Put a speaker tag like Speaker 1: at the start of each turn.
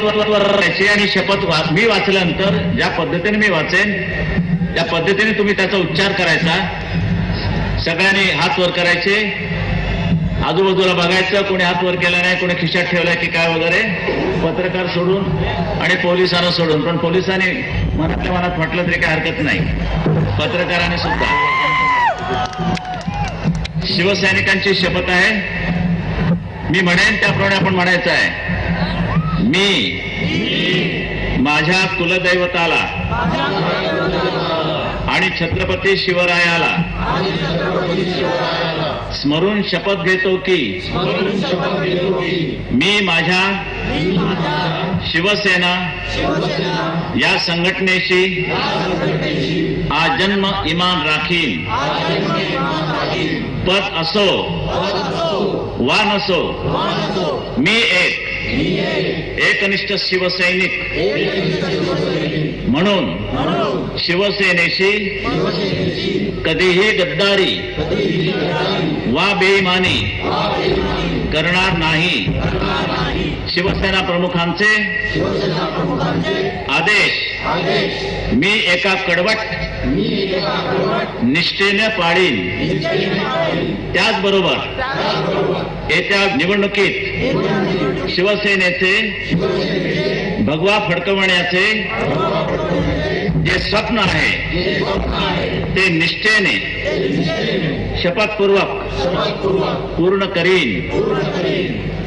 Speaker 1: आणि शपथ मी वाचल्यानंतर ज्या पद्धतीने मी वाचेन त्या पद्धतीने तुम्ही त्याचा उच्चार करायचा. सगळ्यांनी हात वर करायचे. आजूबाजूला बघायचं कोणी हात वर केला नाही कोणी खिशात ठेवलाय की काय वगैरे. पत्रकार सोडून आणि पोलिसांना सोडून. पण पोलिसांनी मनातल्या मनात म्हटलं तरी काही हरकत नाही. पत्रकारांनी सुद्धा. शिवसैनिकांची शपथ आहे. मी म्हणेन त्याप्रमाणे आपण म्हणायचं आहे. मी. माझ्या कुलदैवताला. आणि छत्रपती शिवरायाला. स्मरून शपथ घेतो की. मी माझ्या शिवसेना या संघटनेशी आजन्म इमान राखीन. पद असो वा नसो मी एक. एकनिष्ठ शिवसैनिक. म्हणून शिवसेनेशी कधीही गद्दारी वा बेईमानी करणार नाही. शिवसेना प्रमुखांचे आदेश मी एका कडवट निष्ठेने पाळीन. त्याचबरोबर येत्या निवडणुकीत शिवसेनेचे भगवा फडकवण्याचे जे स्वप्न आहे ते निष्ठेने शपथपूर्वक पूर्ण करीन.